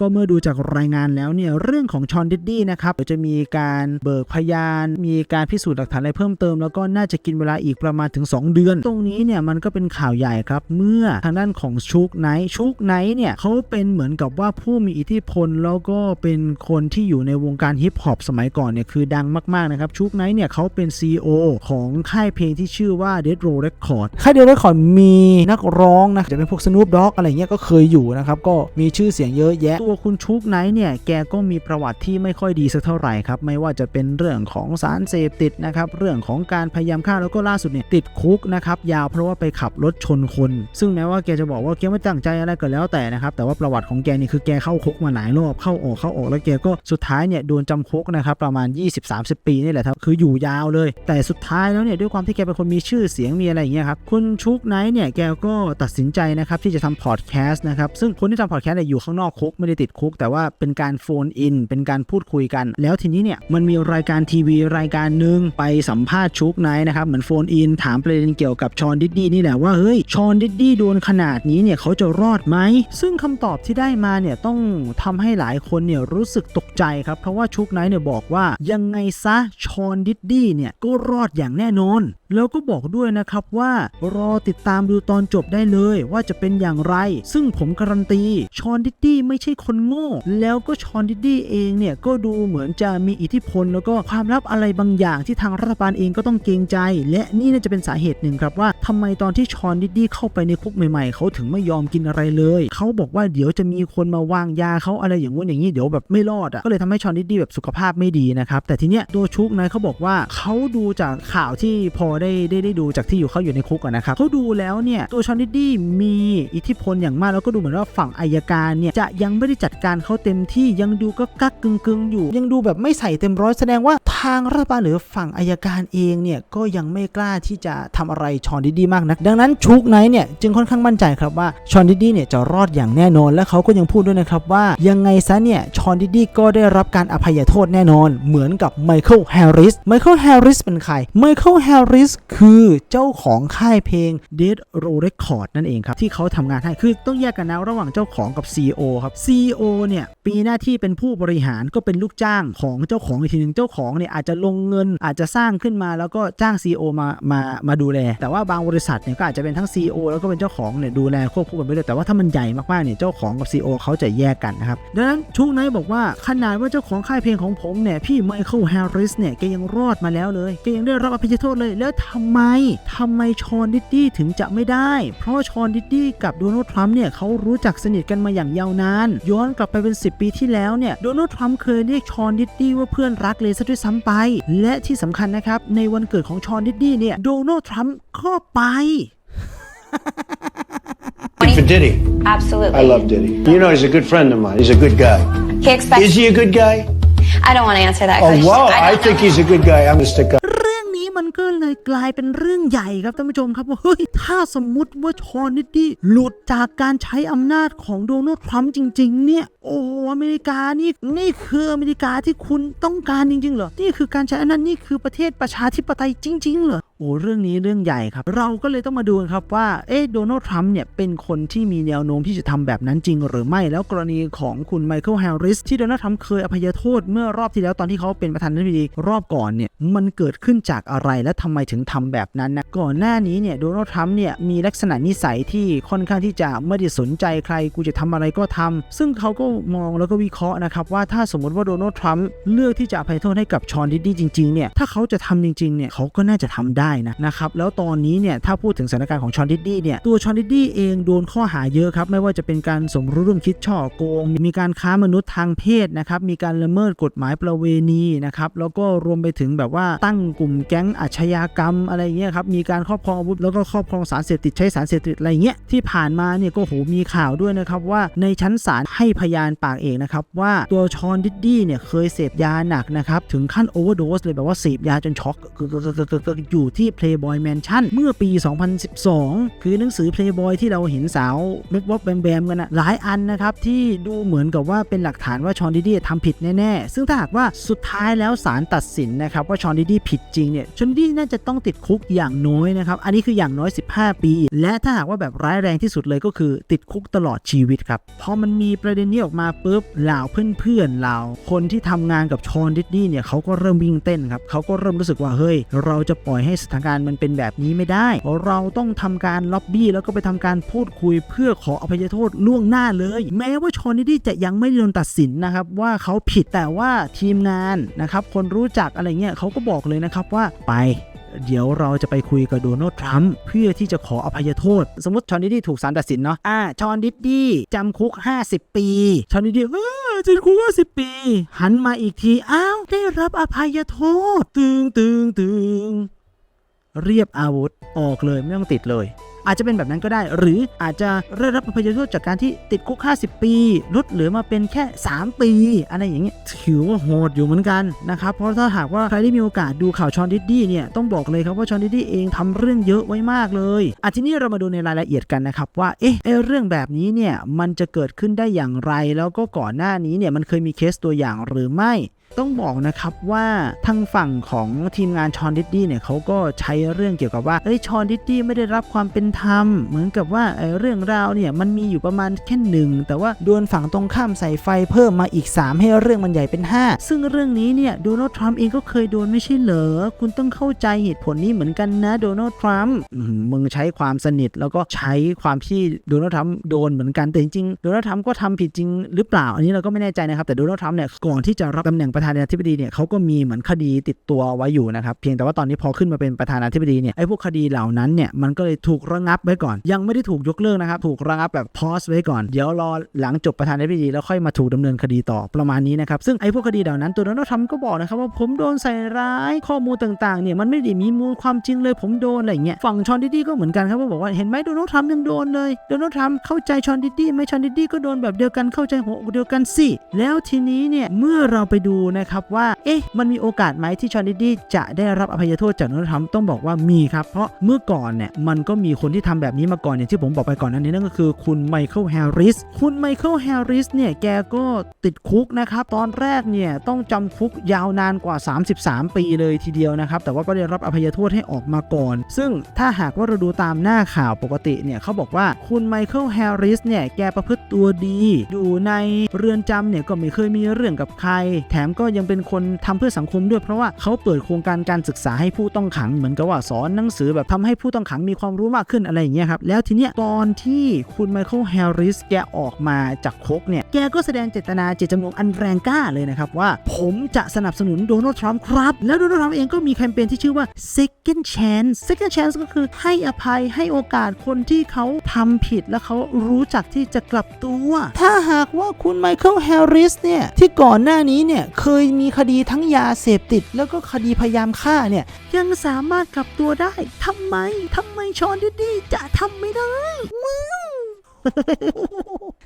ก็เมื่อดูจากรายงานแล้วเนี่ยเรื่องของชอนดิดดี้นะครับเดี๋ยวจะมีการเบิกพยาน มีการพิสูจน์หลักฐานอะไรเพิ่มเติม แล้วก็น่าจะกินเวลาอีกประมาณถึง 2 เดือน ตรงนี้เนี่ยมันก็เป็นข่าวใหญ่ครับ เมื่อทางด้านของชุกไนท์ชุกไนท์เนี่ยเขาเป็นเหมือนกับว่าผู้มีอิทธิพล แล้วก็เป็นคนที่อยู่ในวงการฮิปฮอปสมัยก่อนเนี่ยคือดังมากๆนะครับชุกไนท์เนี่ยเขาเป็น CEO ของค่ายเพลงที่ชื่อว่า Dead Row Record ค่าย Dead Row Record มีนักร้องนะจะเป็นพวก Snoop Dogg อะไรเงี้ยก็เคยอยู่นะครับก็มีชื่อเสียงเยอะแยะตัวคุณชุกไนท์เนี่ยแกก็มีประวัติที่ไม่ค่อยดีสักเท่าไหร่ครับไม่ว่าจะเป็นเรื่องของสารเสพติดนะครับเรื่องของการพยายามฆ่าแล้วก็ล่าสุดเนี่ยติดคุกนะครับยาวเพราะว่าไปขับรถชนคน ซึ่งแม้ว่าแกจะบอกว่าแกไม่ตั้งใจอะไรก็แล้วแต่นะครับแต่ว่าประวัติของแกนี่คือแกเข้าคุกมาหลายรอบเข้าออกเข้าออกแล้วแกก็สุดท้ายเนี่ยโดนจำคุกนะครับประมาณ 20-30 ปีนี่แหละครับคืออยู่ยาวเลย แต่สุดท้ายแล้วเนี่ยด้วยความที่แกเป็นคนมีชื่อเสียงมีอะไรอย่างเงี้ยครับคุณชุกไนท์เนี่ยแกก็ตัดสินใจนะครับที่จะทำพอดแคสต์นะครับซึ่งคนที่ทำพอดแคสต์เนี่ยอยู่ข้างนอกคุกไม่ได้ติดคุก แต่ว่าเป็นการโฟนอิน เป็นการพูดคุยกัน แล้วทีนี้เนี่ยมันมีรายการทีวีรายการหนึ่งไปสัมภาษณ์ชุกไนท์นะครับเหมือนโฟนอินถามประเด็นเกี่ยวกับชอนดิดดี้นี่แหละว่าเฮ้ยชอนดิดดี้โดนขนาดนี้เนี่ยเขาจะรอดไหมซึ่งคำตอบที่ได้มาเนี่ยต้องทำให้หลายคนเนี่ยรู้สึกตกใจครับเพราะว่าชุกไนท์เนี่ยบอกว่ายังไงซะชอนดิดดี้เนี่ยก็รอดอย่างแน่นอนแล้วก็บอกด้วยนะครับว่ารอติดตามดูตอนจบได้เลยว่าจะเป็นอย่างไร ซึ่งผมการันตีชอนดิดดี้ไม่ใช่คนโง่ แล้วก็ชอนดิดดี้เองเนี่ยก็ดูเหมือนจะมีอิทธิพล แล้วก็ความลับอะไรบางอย่างที่ทางรัฐบาลเองก็ต้องเกรงใจ และนี่น่าจะเป็นสาเหตุหนึ่งครับว่าทำไมตอนที่ชอนดิดดี้เข้าไปในคุกใหม่ๆ เขาถึงไม่ยอมกินอะไรเลย เขาบอกว่าเดี๋ยวจะมีคนมาวางยาเขาอะไรอย่างงู้นอย่างนี้เดี๋ยวแบบไม่รอดอะก็เลยทำให้ชอนดิดดี้แบบสุขภาพไม่ดีนะครับแต่ทีเนี้ยตัวชุกนะเขาบอกว่าเขาดูจากข่าวที่พอได้ได้ได้ดูจากที่อยู่เขาอยู่ในคุกอะนะครับเขาดูแล้วเนี่ยตัวชอนดิดดี้มีอิทธิพลอย่างมากแล้วก็ดูเหมือนว่าฝั่งอายการเนี่ยจะยังไม่ได้จัดการเขาเต็มที่ยังดูก็กักกึงกึงอยู่ ยังดูแบบไม่ใส่เต็มร้อยแสดงว่าทางรัฐบาลหรือฝั่งอายการเองเนี่ยก็ยังไม่กล้าที่จะทำอะไรชอนดิดดี้มากนัก ดังนั้นชุกไนท์เนี่ยจึงค่อนข้างมั่นใจครับว่าชอนดิดดี้เนี่ยจะรอดอย่างแน่นอน และเขาก็ยังพูดด้วยนะครับว่ายังไงซะเนี่ยชอนดิดดี้ก็ได้รับการอภัยโทษแน่นอน เหมือนกับไมเคิลแฮร์ริสไมเคิลแฮร์ริสเป็นใครไมเคิลแฮร์ริสคือเจ้าของค่ายเพลง Dead Row Record นั่นเองครับที่เขาทำงานให้คือต้องแยกกันนะระหว่างเจ้าของกับ CEO ครับ CEO เนี่ยปีหน้าที่เป็นผู้บริหารก็เป็นลูกจ้างของเจ้าของอีกทีหนึงเจ้าของเนี่ยอาจจะลงเงินอาจจะสร้างขึ้นมาแล้วก็จ้าง CEO มามามาดูแล แต่ว่าบางบริษัทเนี่ยก็อาจจะเป็นทั้ง CEO แล้วก็เป็นเจ้าของเนี่ยดูแลควบคู่กันไปด้วยแต่ว่าถ้ามันใหญ่มากๆเนี่ยเจ้าของกับ CEO เขาจะแยกกันนะครับดังนั้นชุกไนบอกว่าขนาดว่าเจ้าของค่ายเพลงของผมเนี่ยพี่ไมเคิลแฮร์ริสเนี่ยแกยังรอดมาแล้วเลยแกยังได้รับอภัยโทษเลยแล้วทำไมทำไมชอนดิดดี้ถึงจะไม่ได้ เพราะชอนดิดดี้กับโดนัลด์ทรัมป์เนี่ยเขารู้จักสนิทกันมาอย่างยาวนานย้อนกลับไปเป็น 10 ปีที่แล้วเนี่ยโดนัลด์ทรัมป์เคยเรียกชอนดิดดี้ว่าเพื่อนรักเลยซะด้วยซ้ำไป และที่สำคัญนะครับ ในวันเกิดของชอนดิดดี้เนี่ยโดนัลด์ทรัมป์ก็ไป For Diddy. Absolutely. I love Diddy. You know, he's a good friend of mine. He's a good guy. He expects. Is he a good guy? I don't want to answer that Oh, question. wow. I I don't think know. he's a good guy. I'm going to stick up. เรื่อง นี้มันก็เลยกลายเป็นเรื่องใหญ่ครับท่านผู้ชมครับว่าเฮ้ยถ้าสมมุติว่าชอนนิดดี้หลุดจากการใช้อำนาจของโดนัลด์ทรัมป์จริง ๆ เนี่ย โอ้อเมริกานี่นี่คืออเมริกาที่คุณต้องการจริง ๆ เหรอ นี่คือการใช้อำนาจนี่คือประเทศประชาธิปไตยจริง ๆ เหรอโอ้เรื่องนี้เรื่องใหญ่ครับ เราก็เลยต้องมาดูกันครับว่าเอ๊ะโดนัลด์ทรัมป์เนี่ยเป็นคนที่มีแนวโน้มที่จะทำแบบนั้นจริงหรือไม่แล้วกรณีของคุณไมเคิลแฮร์ริสที่โดนัลด์ทรัมป์เคยอภัยโทษเมื่อรอบที่แล้วตอนที่เขาเป็นประธานาธิบดีรอบก่อนเนี่ยมันเกิดขึ้นจากอะไรและทำไมถึงทำแบบนั้นนะก่อนหน้านี้เนี่ยโดนัลด์ทรัมป์เนี่ยมีลักษณะนิสัยที่ค่อนข้างที่จะไม่ได้สนใจใครกูจะทำอะไรก็ทำซึ่งเขาก็มองแล้วก็วิเคราะห์นะครับว่าถ้าสมมติว่าโดนัลด์ทรัมป์เลือกที่จะอภัยโทษให้กับชอนดิดดี้จริงๆเนี่ยถ้าเขาจะทำจริงๆเนี่ยเขาก็น่าจะทำได้นะนะครับแล้วตอนนี้เนี่ยถ้าพูดถึงสถานการณ์ของชอนดิดดี้เนี่ยตัวชอนดิดดี้เองโดนข้อหาเยอะครับไม่ว่าจะเป็นการสมรู้ร่วมคิดช่อโกง มีการค้ามนุษย์ทางเพศนะครับมีการละเมิดกฎหมายประเวณีนะครับแล้วก็รวมไปถึงแบบว่าตั้งกลุ่มแก๊งอาชญากรรมอะไรเงี้ยครับมีการครอบครองอาวุธแล้วก็ครอบครองสารเสพติดใช้สารเสพติดอะไรเงี้ยที่ผ่านมาเนี่ยก็โหมีข่าวด้วยนะครับว่าในชั้นศาลให้พยานปากเอกนะครับว่าตัวชอนดิดดี้เนี่ยเคยเสพยาหนักนะครับถึงขั้นโอเวอร์โดสเลยแบบว่าเสพยาจนช็อกอยู่ที่ Playboy Mansion เมื่อปี 2012 คือหนังสือ Playboy ที่เราเห็นสาวเม็ดวอบแบมแบมกันนะหลายอันนะครับที่ดูเหมือนกับว่าเป็นหลักฐานว่าชอนดิดดี้ทำผิดแน่ๆ ซึ่งถ้าหากว่าสุดท้ายแล้วศาลตัดสินนะครับว่าชอนดิดดี้ผิดจริงเนี่ยชนดิดดี้น่าจะต้องติดคุกอย่างน้อยนะครับ อันนี้คืออย่างน้อย 15 ปี และถ้าหากว่าแบบร้ายแรงที่สุดเลยก็คือ ติดคุกตลอดชีวิตครับ พอมันมีประเด็นนี้ออกมาปุ๊บเหล่าเพื่อนๆเหล่าคนที่ทำงานกับชอนดิดดี้เนี่ยเขาก็เริ่มวิ่งเต้นครับเขาก็เริ่มรู้สึกว่าเฮ้ย เราจะปล่อยให้สถานการณ์มันเป็นแบบนี้ไม่ได้ เราต้องทำการล็อบบี้แล้วก็ไปทำการพูดคุยเพื่อขออภัยโทษล่วงหน้าเลย แม้ว่าชอนดิดดี้จะยังไม่โดนตัดสินนะครับว่าเขาผิดแต่ว่าทีมงานนะครับคนรู้จักอะไรเงี้ยเขาก็บอกเลยนะครับว่าไป เดี๋ยวเราจะไปคุยกับโดนัลด์ทรัมป์เพื่อที่จะขออภัยโทษ สมมติชอนดิดี้ถูกศาลตัดสินเนาะอ่าชอนดิดี้จำคุก 50 ปีชอนดิดดี้เออจำคุก 50 ปี หันมาอีกที อ้าว ได้รับอภัยโทษ ตึงตึงตึงเรียบอาวุธออกเลยไม่ต้องติดเลย อาจจะเป็นแบบนั้นก็ได้ หรืออาจจะได้รับอภัยโทษจากการที่ติดคุก 50 ปี ลดเหลือมาเป็นแค่ 3 ปีอะไรอย่างเงี้ยถือว่าโหดอยู่เหมือนกันนะครับเพราะถ้าหากว่าใครได้มีโอกาสดูข่าวชอนดิดดี้เนี่ยต้องบอกเลยครับว่าชอนดิดดี้เองทำเรื่องเยอะไว้มากเลยอะทีนี้เรามาดูในรายละเอียดกันนะครับว่าเอ๊ะเรื่องแบบนี้เนี่ยมันจะเกิดขึ้นได้อย่างไร แล้วก็ก่อนหน้านี้เนี่ยมันเคยมีเคสตัวอย่างหรือไม่ ต้องบอกนะครับว่าทางฝั่งของทีมงานชอนดิดดี้เนี่ยเขาก็ใช้เรื่องเกี่ยวกับว่าเอ้ยชอนดิดดี้ไม่ได้รับความเป็นธรรม เหมือนกับว่าไอ้เรื่องราวเนี่ยมันมีอยู่ประมาณแค่หนึ่งแต่ว่าโดนฝั่งตรงข้ามใส่ไฟเพิ่มมาอีก 3 ให้เรื่องมันใหญ่เป็น 5 ซึ่งเรื่องนี้เนี่ยโดนัลด์ทรัมป์เองก็เคยโดนไม่ใช่เหรอคุณต้องเข้าใจเหตุผลนี้เหมือนกันนะโดนัลด์ทรัมป์มึงใช้ความสนิทแล้วก็ใช้ความที่โดนัลด์ทรัมป์โดนเหมือนกันแต่จริงๆโดนัลด์ทรัมป์ก็ทำผิดจริงหรือเปล่าอันนี้เราก็ไม่แน่ใจนะครับแต่โดนัลด์ทรัมป์เนี่ยก่อนที่จะรับตำแหน่งประธานาธิบดีเนี่ยเขาก็มีเหมือนคดีติดตัวไว้อยู่นะครับ เพียงแต่ว่าตอนนี้พอขึ้นมาเป็นประธานาธิบดีเนี่ยไอ้พวกคดีเหล่านั้นเนี่ยมันก็เลยถูกระงับไว้ก่อน ยังไม่ได้ถูกยกเลิกนะครับ ถูกระงับแบบพอสไว้ก่อน เดี๋ยวรอหลังจบประธานาธิบดีแล้วค่อยมาถูกดำเนินคดีต่อประมาณนี้นะครับ ซึ่งไอ้พวกคดีเหล่านั้นตัวโดนัลด์ทรัมป์ก็บอกนะครับว่าผมโดนใส่ร้ายข้อมูลต่างๆเนี่ยมันไม่ได้มีมูลความจริงเลยผมโดนอะไรเงี้ยฝั่งชอนดิดี้ก็เหมือนกันครับว่าบอกว่าเห็นไหมโดนัลด์ทรัมป์ยังโดนเลยโดนัลด์ทรัมป์เข้าใจชอนดิดี้ไหมชอนดิดี้ก็โดนแบบเดียวกันเข้าใจหัวอกเดียวกันสิแล้วทีนี้เนี่ยเมื่อเราไปดูนะครับว่า เอ๊ะ มันมีโอกาสไหมที่ชอนดิดี้จะได้รับอภัยโทษจากนัลด์ทรัมต้องบอกว่ามีครับ เพราะเมื่อก่อนเนี่ยมันก็มีคนที่ทำแบบนี้มาก่อนอย่างที่ผมบอกไปก่อนนั้นนี้นั่นก็คือคุณไมเคิลแฮร์ริส คุณไมเคิลแฮร์ริสเนี่ยแกก็ติดคุกนะครับตอนแรกเนี่ยต้องจำคุกยาวนานกว่า 33 ปีเลยทีเดียวนะครับ แต่ว่าก็ได้รับอภัยโทษให้ออกมาก่อน ซึ่งถ้าหากว่าเราดูตามหน้าข่าวปกติเนี่ยเขาบอกว่าคุณไมเคิลแฮร์ริสเนี่ยแกประพฤติตัวดี อยู่ในเรือนจำเนี่ยก็ไม่เคยมีเรื่องกับใคร แถมก็ยังเป็นคนทำเพื่อสังคมด้วย เพราะว่าเขาเปิดโครงการการศึกษาให้ผู้ต้องขังเหมือนกับว่าสอนหนังสือแบบทำให้ผู้ต้องขังมีความรู้มากขึ้นอะไรอย่างเงี้ยครับแล้วทีเนี้ยตอนที่คุณไมเคิลแฮร์ริสแกออกมาจากคุกเนี่ยแกก็แสดงเจตนาเจตจำนงอันแรงกล้าเลยนะครับว่า ผมจะสนับสนุนโดนัลด์ทรัมป์ครับ แล้วโดนัลด์ทรัมป์เองก็มีแคมเปญที่ชื่อว่า second chance second chance ก็คือให้อภัยให้โอกาสคนที่เขาทำผิดแล้วเขารู้จักที่จะกลับตัว ถ้าหากว่าคุณไมเคิลแฮร์ริสเนี่ยที่ก่อนหน้านี้เนี่ยเคคยมีคดีทั้งยาเสพติด แล้วก็คดีพยายามฆ่าเนี่ยยังสามารถกลับตัวได้ทำไมทำไมชอนดิดดี้จะทำไม่ได้มึง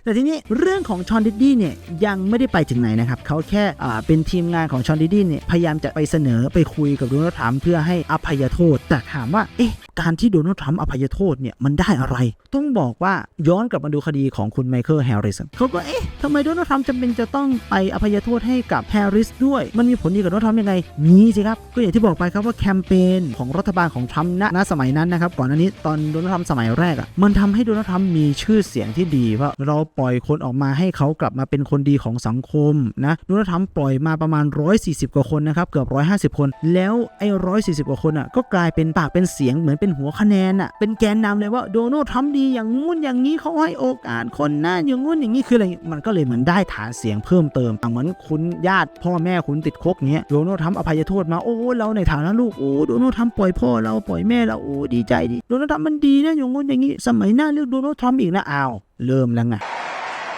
แต่ทีนี้เรื่องของชอนดิดดี้เนี่ยยังไม่ได้ไปถึงไหนนะครับเขาแค่เป็นทีมงานของชอนดิดดี้เนี่ยพยายามจะไปเสนอไปคุยกับโดนัลด์ทรัมป์เพื่อให้อภัยโทษ แต่ถามว่าเอ๊ะการที่โดนัลด์ทรัมป์อภัยโทษเนี่ยมันได้อะไร ต้องบอกว่าย้อนกลับมาดูคดีของคุณไมเคิลแฮร์ริสเขาก็เอ๊ะทำไมโดนัลด์ทรัมป์จำเป็นจะต้องไปอภัยโทษให้กับแฮร์ริสด้วย มันมีผลดีกับโดนัลด์ทรัมป์ยังไง มีสิครับ ก็อย่างที่บอกไปครับว่าแคมเปญของรัฐบาลของทรัมป์ณสมัยนั้นนะครับก่อนหน้านี้ตอนโดนัลด์ทรัมป์สมัยแรกอะมันทำให้โดนัลด์ทรัมป์มีชื่อเสียงที่ดีว่าเราปล่อยคนออกมาให้เขากลับมาเป็นคนดีของสังคมนะโดนัลด์ทรัมปล่อยมาประมาณ 140 กว่าคนนะครับเกือบ 150 คน แล้วไอ้140กว่าคนอะก็กลายเป็นปากเป็นเสียงเหมือนเป็นหัวคะแนนอะเป็นแกนนำเลยว่าโดนัลด์ทรัมป์ดีอย่างงู้นอย่างนี้เขาให้โอกาสคนหน้าอย่างงู้นอย่างนี้คืออะไรมันก็เลยเหมือนได้ฐานเสียงเพิ่มเติมเหมือนคุณญาติพ่อแม่คุณติดคุกเงี้ยโดนัลด์ทรัมป์อภัยโทษมาโอ้เราในฐานะลูกโอ้โดนัลด์ทรัมป์ปล่อยพ่อเราปล่อยแม่เราโอ้ดีใจดีโดนัลด์ทรัมป์มันดีนะอย่างงู้นอย่างนี้สมัยหน้าเลือกโดนัลด์ทรัมป์อีกนะอ้าว เริ่มแล้วไง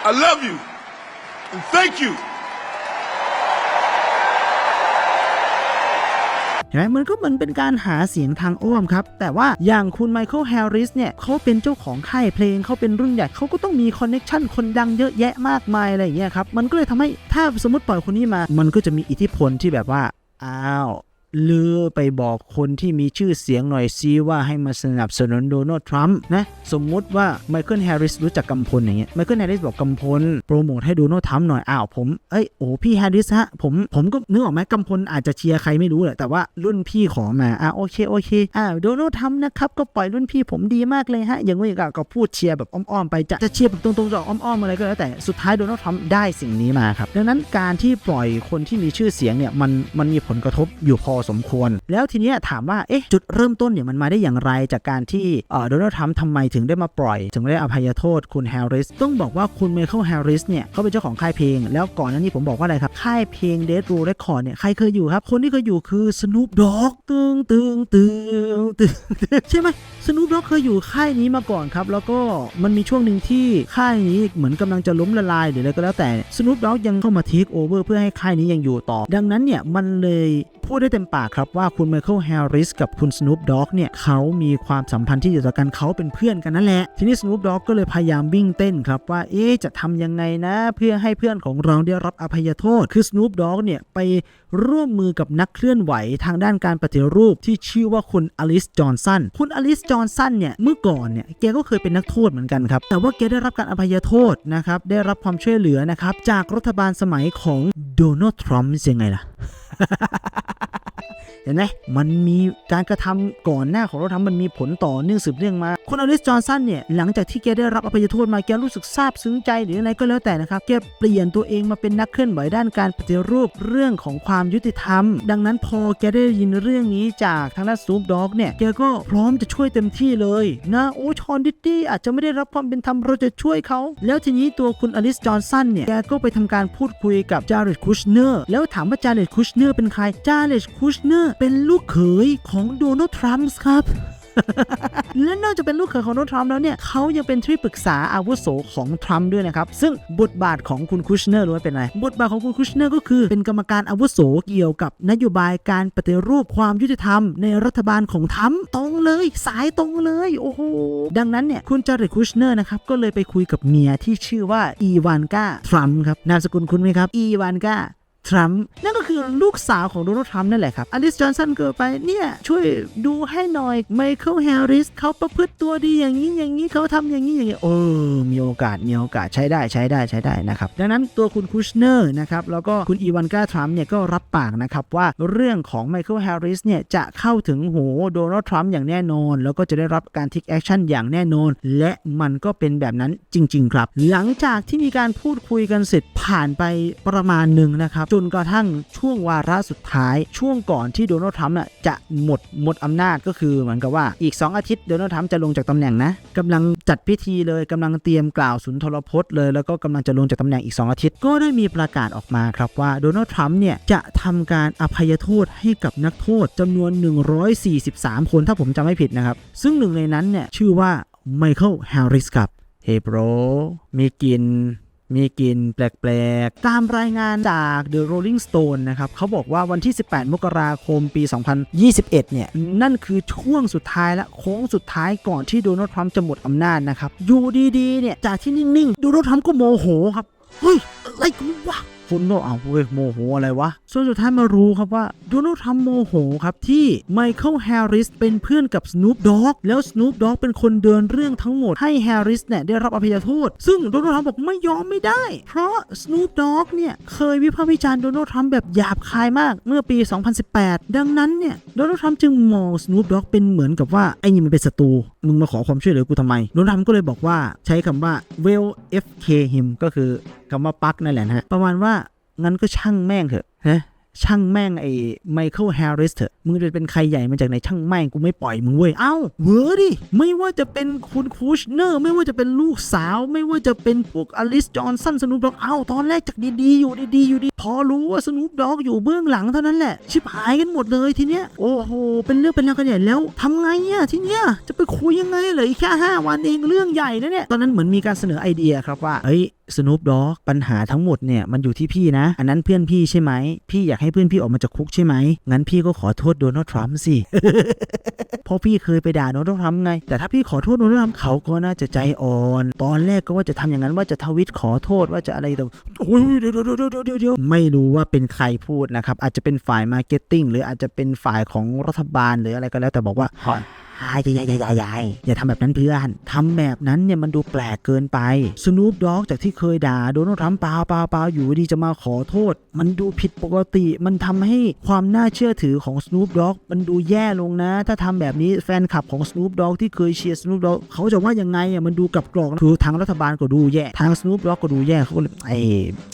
I love you. And thank you. เห็นไหมมันก็เหมือนเป็นการหาเสียงทางอ้อมครับ แต่ว่าอย่างคุณไมเคิลแฮร์ริสเนี่ยเขาเป็นเจ้าของค่ายเพลงเขาเป็นรุ่นใหญ่เขาก็ต้องมีคอนเน็ชันคนดังเยอะแยะมากมายอะไรอย่างเงี้ยครับ มันก็เลยทำให้ถ้าสมมติปล่อยคนนี้มา มันก็จะมีอิทธิพลที่แบบว่า อ้าว หรือไปบอกคนที่มีชื่อเสียงหน่อยซิว่าให้มาสนับสนุนโดนัลด์ทรัมป์นะสมมุติว่าไมเคิลแฮร์ริสรู้จักกำพลอย่างเงี้ยไมเคิลแฮร์ริสบอกกำพลโปรโมทให้โดนัลด์ทรัมป์หน่อยอ้าวผมเอ้ยโอ้พี่แฮร์ริสฮะผมผมก็นึกออกไหมกำพลอาจจะเชียร์ใครไม่รู้แหละแต่ว่ารุ่นพี่ขอมาอะโอเคโอเคอ่าโดนัลด์ทรัมป์นะครับก็ปล่อยรุ่นพี่ผมดีมากเลยฮะอย่างงี้ก็ก็พูดเชียร์แบบอ้อมๆไปจะจะเชียร์แบบตรงๆจะอกอ้อมๆอะไรก็แล้วแต่สุดท้ายโดนัลด์ทรัมป์ได้สิ่งนี้มาครับดังนั้นการที่ปล่อยคนที่มีชื่อเสียงเนี่ยมันมันมีผลกระทบอยู่พอสมควร แล้วทีนี้ถามว่าเอ๊ะจุดเริ่มต้นเนี่ยมันมาได้อย่างไรจากการที่โดนัลด์ทรัมป์ทำไมถึงได้มาปล่อย ถึงได้อภัยโทษคุณแฮร์ริสต้องบอกว่าคุณไมเคิลแฮร์ริสเนี่ยเขาเป็นเจ้าของค่ายเพลง แล้วก่อนหน้านี้ผมบอกว่าอะไรครับค่ายเพลง Dead Row Record เนี่ยใครเคยอยู่ครับ คนที่เคยอยู่คือ Snoop Dogg ตึงตึงตึงตึงตึงใช่ไหมสนุปด็อกเคยอยู่ค่ายนี้มาก่อนครับ แล้วก็มันมีช่วงหนึ่งที่ค่ายนี้เหมือนกำลังจะล้มละลายหรืออะไรก็แล้วแต่สนุปด็อกยังเข้ามาเทคโอเวอร์เพื่อให้ค่ายนี้ยังอยู่ต่อ ดังนั้นเนี่ยมันเลย พูดได้เต็มปากครับว่าคุณไมเคิลแฮร์ริสกับคุณสโนปด็อกเนี่ยเขามีความสัมพันธ์ที่ดีต่อกันเขาเป็นเพื่อนกันนั่นแหละ ทีนี้สโนปด็อกก็เลยพยายามวิ่งเต้นครับว่าเอ๊จะทำยังไงนะ เพื่อให้เพื่อนของเราได้รับอภัยโทษ คือสโนปด็อกเนี่ยไปร่วมมือกับนักเคลื่อนไหวทางด้านการปฏิรูปที่ชื่อว่าคุณอลิสจอห์นสันคุณอลิสจอห์นสันเนี่ยเมื่อก่อนเนี่ยแกก็เคยเป็นนักโทษเหมือนกันครับ แต่ว่าแกได้รับการอภัยโทษนะครับได้รับความช่วยเหลือนะครับจากรัฐบาลสมัยของโดนัลด์ทรัมป์ยังไงล่ะ เห็นไหมมันมีการกระทำก่อนหน้าของเราทำมันมีผลต่อเนื่องสืบเนื่องมา คุณอลิสจอห์นสันเนี่ย หลังจากที่แกได้รับอภัยโทษมาแกรู้สึกซาบซึ้งใจหรืออะไรก็แล้วแต่นะครับ แกเปลี่ยนตัวเองมาเป็นนักเคลื่อนไหวด้านการปฏิรูปเรื่องของความยุติธรรม ดังนั้นพอแกได้ยินเรื่องนี้จากทางด้านซูปด็อกเนี่ยแกก็พร้อมจะช่วยเต็มที่เลยนะโอ้ชอนดิตตี้อาจจะไม่ได้รับความเป็นธรรมเราจะช่วยเขาแล้วทีนี้ตัวคุณอลิสจอห์นสันเนี่ยแกก็ไปทำการพูดคุยกับจาร์เรตคุชเนอร์แล้วถามว่าจาร์เรตคุชเนอร์เป็นใคร จาร์เรตคุชเนอร์เป็นลูกเขยของโดนัลด์ทรัมป์ครับและนอกจากเป็นลูกเขยของโดนัลด์ทรัมป์แล้วเนี่ยเขายังเป็นที่ปรึกษาอาวุโสของทรัมป์ด้วยนะครับ ซึ่งบทบาทของคุณคุชเนอร์รู้ไหมเป็นอะไร บทบาทของคุณคุชเนอร์ก็คือเป็นกรรมการอาวุโสเกี่ยวกับนโยบายการปฏิรูปความยุติธรรม ในรัฐบาลของทรัมป์ตรงเลย สายตรงเลย โอ้โห ดังนั้นเนี่ยคุณจาร์เรตคุชเนอร์นะครับก็เลยไปคุยกับเมียที่ชื่อว่าอีวานกาทรัมป์ครับนามสกุลคุณไหมครับอีวานกา ทรัมป์นั่นก็คือลูกสาวของโดนัลด์ทรัมป์นั่นแหละครับอลิสจอห์นสันเกิดไปเนี่ยช่วยดูให้หน่อยไมเคิลแฮร์ริสเขาประพฤติตัวดีอย่างนี้อย่างนี้เขาทำอย่างนี้อย่างนี้เออมีโอกาสมีโอกาสใช้ได้ใช้ได้ใช้ได้นะครับดังนั้นตัวคุณคุชเนอร์นะครับแล้วก็คุณอีวานกาทรัมป์เนี่ยก็รับปากนะครับว่าเรื่องของไมเคิลแฮร์ริสเนี่ยจะเข้าถึงหูโดนัลด์ทรัมป์อย่างแน่นอน แล้วก็จะได้รับการทิกแอคชั่นอย่างแน่นอน และมันก็เป็นแบบนั้นจริง ๆ ครับ หลังจากที่มีการพูดคุยกันเสร็จผ่านไปประมาณหนึ่งนะครับจนกระทั่งช่วงวาระสุดท้ายช่วงก่อนที่โดนัลด์ทรัมป์จะหมดหมดอำนาจก็คือเหมือนกับว่าอีก 2 อาทิตย์โดนัลด์ทรัมป์จะลงจากตำแหน่งนะกำลังจัดพิธีเลยกำลังเตรียมกล่าวสุนทรพจน์เลยแล้วก็กำลังจะลงจากตำแหน่งอีก 2 อาทิตย์ ก็ได้มีประกาศออกมาครับว่าโดนัลด์ทรัมป์เนี่ยจะทำการอภัยโทษให้กับนักโทษจำนวน 143 คนถ้าผมจำไม่ผิดนะครับ ซึ่งหนึ่งในนั้นเนี่ยชื่อว่าไมเคิลแฮร์ริสครับเฮ้โปรมีกิน มีกลิ่นแปลกๆ ตามรายงานจาก The Rolling Stone นะครับเขาบอกว่าวันที่ 18 มกราคมปี 2021 เนี่ย นั่นคือช่วงสุดท้ายและโค้งสุดท้ายก่อนที่โดนัลด์ทรัมป์จะหมดอำนาจนะครับ อยู่ดีๆ เนี่ย จากที่นิ่ง ๆ โดนัลด์ทรัมป์ก็โมโหครับ เฮ้ย อะไรกัวะ คนก็เอาเว้ยโมโหอะไรวะส่วนสุดท้ายมารู้ครับว่าโดนัลด์ทรัมป์โมโหครับที่ไมเคิลแฮร์ริสเป็นเพื่อนกับส o ู p ด็อกแล้วส o ู p ด็อกเป็นคนเดินเรื่องทั้งหมดให้แฮร์ริสเนี่ยได้รับอภัยโทษ ซึ่งโดนัลด์ทรัมป์บอกไม่ยอมไม่ได้ เพราะส o ู p ด็อกเนี่ยเคยวิพากษ์วิจารณ์โดนัลด์ทรัมป์แบบหยาบคายมากเมื่อปี 2018 ดังนั้นเนี่ยโดนัลด์ทรัมป์จึงมองส o ู p ด็อกเป็นเหมือนกับว่าไอ้นี่มันเป็นศัตรูมึงมาขอความช่วยเหลือกูทำไมโดนัลด์ทรัมป์ก็เลยบอกว่าใช้คำว่า well fk him ก็คือ คำว่าปักนั่นแหละนะฮะประมาณว่างั้นก็ช่างแม่งเถอะฮะช่างแม่งไอ้ไมเคิลแฮร์ริสเถอะ มึงจะเป็นใครใหญ่มาจากไหนช่างแม่งกูไม่ปล่อยมึงเว้ย เอ้าเวอร์ดิ ไม่ว่าจะเป็นคุณคูชเนอร์ ไม่ว่าจะเป็นลูกสาว ไม่ว่าจะเป็นพวกอลิสจอห์นสันสนุปด็อก เอ้า ตอนแรกจากดีๆ อยู่ดีๆ อยู่ดี พอรู้ว่าสนุปด็อกอยู่เบื้องหลังเท่านั้นแหละ ชิบหายกันหมดเลยทีเนี้ย โอ้โห เป็นเรื่องเป็นราวกันใหญ่แล้วทำไงเนี่ยทีเนี้ย จะไปคุยยังไงเลยแค่ 5 วันเองเรื่องใหญ่นะเนี่ย ตอนนั้นเหมือนมีการเสนอไอเดียครับว่าเอ้ย สนุปด็อกปัญหาทั้งหมดเนี่ยมันอยู่ที่พี่นะ อันนั้นเพื่อนพี่ใช่ไหม พี่อยากให้เพื่อนพี่ออกมาจากคุกใช่ไหม งั้นพี่ก็ขอโทษโดนัลด์ทรัมป์สิเพราะพี่เคยไปด่าโดนัลด์ทรัมป์ไง แต่ถ้าพี่ขอโทษโดนัลด์ทรัมป์เขาก็น่าจะใจอ่อน ตอนแรกก็ว่าจะทำอย่างนั้นว่าจะทวิตขอโทษว่าจะอะไรแต่โอ้ยเดี๋ยวเดี๋ยวเดี๋ยวเดี๋ยวไม่รู้ว่าเป็นใครพูดนะครับอาจจะเป็นฝ่ายมาร์เก็ตติ้งหรืออาจจะเป็นฝ่ายของรัฐบาลหรืออะไรก็แล้วแต่บอกว่าายยายยายายายอย่าทำแบบนั้นเพื่อนทำแบบนั้นเนี่ยมันดูแปลกเกินไปสนูปด็อกจากที่เคยด่าโดนัลด์ทรัมป์เปล่าเปล่าเปล่าอยู่ดีจะมาขอโทษ มันดูผิดปกติ มันทำให้ความน่าเชื่อถือของสนูปด็อกมันดูแย่ลงนะ ถ้าทำแบบนี้แฟนคลับของสนูปด็อกที่เคยเชียร์สนูปด็อกเขาจะว่ายังไงอะมันดูกลับกรอกคือทางรัฐบาลก็ดูแย่ทางสนูปด็อกก็ดูแย่เขาก็เลยไอ้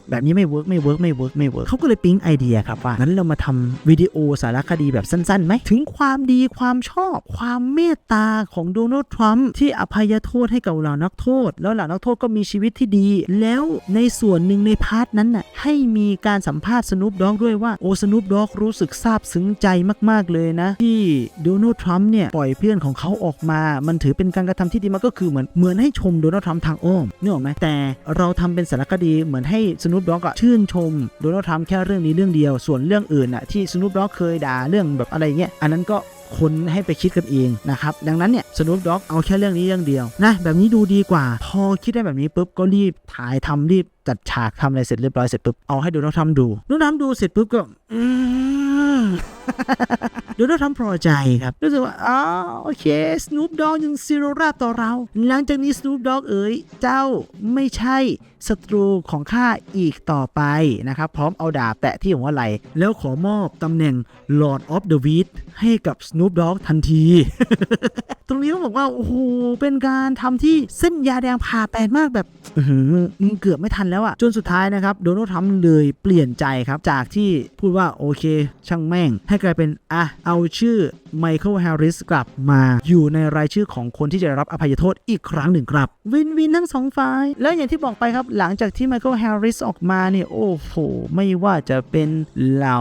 แบบนี้ไม่เวิร์กไม่เวิร์กไม่เวิร์กไม่เวิร์กเขาก็เลยปิ๊งไอเดียครับว่างั้นเรามาทำวิดีโอสารคดีแบบสั้นๆไหมถึงความดีความชอบความเมตตาของโดนัลด์ทรัมป์ที่อภัยโทษให้กับเหล่านักโทษ แล้วเหล่านักโทษก็มีชีวิตที่ดี แล้วในส่วนหนึ่งในพาร์ทนั้นน่ะให้มีการสัมภาษณ์สนุปด็อกด้วยว่าโอสนุปด็อกรู้สึกซาบซึ้งใจมาก ๆ เลยนะ ที่โดนัลด์ทรัมป์เนี่ยปล่อยเพื่อนของเขาออกมา มันถือเป็นการกระทำที่ดีมันก็คือเหมือนเหมือนให้ชมโดนัลด์ทรัมป์ทางอ้อมนึกออกไหมแต่เราทำเป็นสารคดีเหมือนให้สนุปด็อกชื่นชมโดนัลด์ทรัมป์แค่เรื่องนี้เรื่องเดียว ส่วนเรื่องอื่นอะที่สนุปด็อกเคยด่าเรื่องแบบอะไรเงี้ยอันนั้นก็ คนให้ไปคิดกันเองนะครับดังนั้นเนี่ยสนุปด็อกเอาแค่เรื่องนี้เรื่องเดียวนะแบบนี้ดูดีกว่า พอคิดได้แบบนี้ปุ๊บก็รีบถ่ายทำรีบจัดฉากทำอะไรเสร็จเรียบร้อยเสร็จปุ๊บเอาให้ดูน้องทำดูน้องทำดูเสร็จปุ๊บก็อื โดนัลด์ทรัมป์พอใจครับรู้สึกว่าอ๋อโอเคส n ู o ด็อกยังซีโรราบต่อเรา หลังจากนี้ส n ู o ด็อกเอ๋ยเจ้าไม่ใช่ศัตรูของข้าอีกต่อไปนะครับพร้อมเอาดาบแตะที่หัวไหล่แล้วขอมอบตำแหน่ง Lord of the Weed ให้กับ Snoop Dogg ทันที ตรงนี้ต้องบอกว่า โอ้โห เป็นการทำที่เส้นยาแดงผ่าแปดมากแบบอื้ออเกือบไม่ทันแล้วอะจนสุดท้ายนะครับ โดนัลด์ทรัมป์เลยเปลี่ยนใจครับ จากที่พูดว่าโอเค ช่างแม่ง ให้กลายเป็น อะเอาชื่อ ไมเคิลแฮร์ริสกลับมาอยู่ในรายชื่อของคนที่จะรับอภัยโทษอีกครั้งหนึ่งครับ วินวินทั้งสองฝ่าย แล้วอย่างที่บอกไปครับ หลังจากที่ไมเคิลแฮร์ริสออกมาเนี่ย โอ้โห ไม่ว่าจะเป็นเหล่า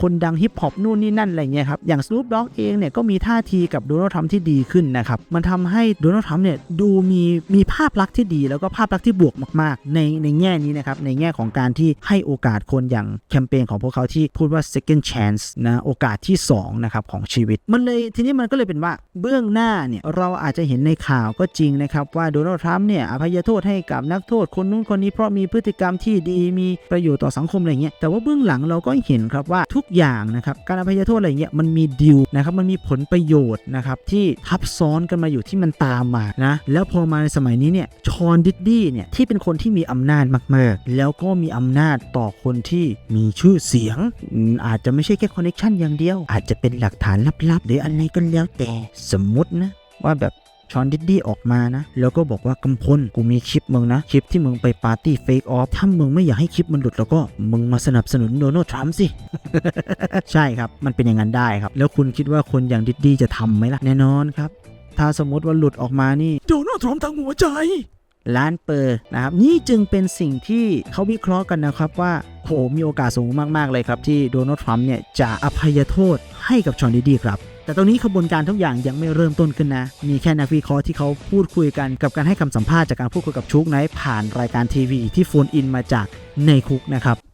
คนดังฮิปฮอปนู่นนี่นั่นอะไรเงี้ยครับ อย่าง Snoop Dogg เองเนี่ย ก็มีท่าทีกับโดนัลด์ทรัมป์ที่ดีขึ้นนะครับ มันทำให้โดนัลด์ทรัมป์เนี่ยดูมีมีภาพลักษณ์ที่ดีแล้วก็ภาพลักษณ์ที่บวกมาก ๆ ในในแง่นี้นะครับในแง่ของการที่ให้โอกาสคนอย่างแคมเปญของพวกเขาที่พูดว่า second chance นะโอกาสที่สองนะครับของชีวิตมันเลยทีนี้มันก็เลยเป็นว่าเบื้องหน้าเนี่ยเราอาจจะเห็นในข่าวก็จริงนะครับ ว่าโดนัลด์ทรัมป์เนี่ยอภัยโทษให้กับนักโทษคนนู้นคนนี้เพราะมีพฤติกรรมที่ดีมีประโยชน์ต่อสังคมอะไรเงี้ยแต่ว่าเบื้องหลังเราก็เห็นครับว่าทุกอย่างนะครับการอภัยโทษอะไรเงี้ยมันมีดีลนะครับมันมีผลประโยชน์นะครับที่ทับซ้อนกันมาอยู่ที่มันตามมานะแล้วพอมาในสมัยนี้เนี่ยชอนดิดดี้เนี่ยที่เป็นคนที่มีอำนาจมากๆ แล้วก็มีอำนาจต่อคนที่มีชื่อเสียง อาจจะไม่ใช่แค่คอนเนคชันอย่างเดียว อาจจะเป็นหลักฐานลับๆหรืออะไรก็แล้วแต่สมมุตินะ ว่าแบบชอนดิดดี้ออกมานะ แล้วก็บอกว่ากำพลกูมีคลิปมึงนะ คลิปที่มึงไปปาร์ตี้เฟกออฟถ้ามึงไม่อยากให้คลิปมันหลุดแล้วก็มึงมาสนับสนุนโดนัลด์ทรัมป์สิ ใช่ครับ มันเป็นอย่างนั้นได้ครับ แล้วคุณคิดว่าคนอย่างดิดดี้จะทำไหมล่ะ แน่นอนครับ ถ้าสมมติว่าหลุดออกมานี่โดนัลด์ทรัมป์ทั้งหัวใจ ล้านเปอร์นะครับนี่จึงเป็นสิ่งที่เขาวิเคราะห์กันนะครับว่าโหมีโอกาสสูงมากๆเลยครับ ที่โดนัลด์ทรัมป์เนี่ยจะอภัยโทษให้กับชอนดีดีครับแต่ตรงนี้ขบวนการทุกอย่างยังไม่เริ่มต้นขึ้นนะ มีแค่นักวิเคราะห์ที่เขาพูดคุยกันกับการให้คำสัมภาษณ์จากการพูดคุยกับชุกไนท์ผ่านรายการทีวีที่โฟนอินมาจากในคุกนะครับ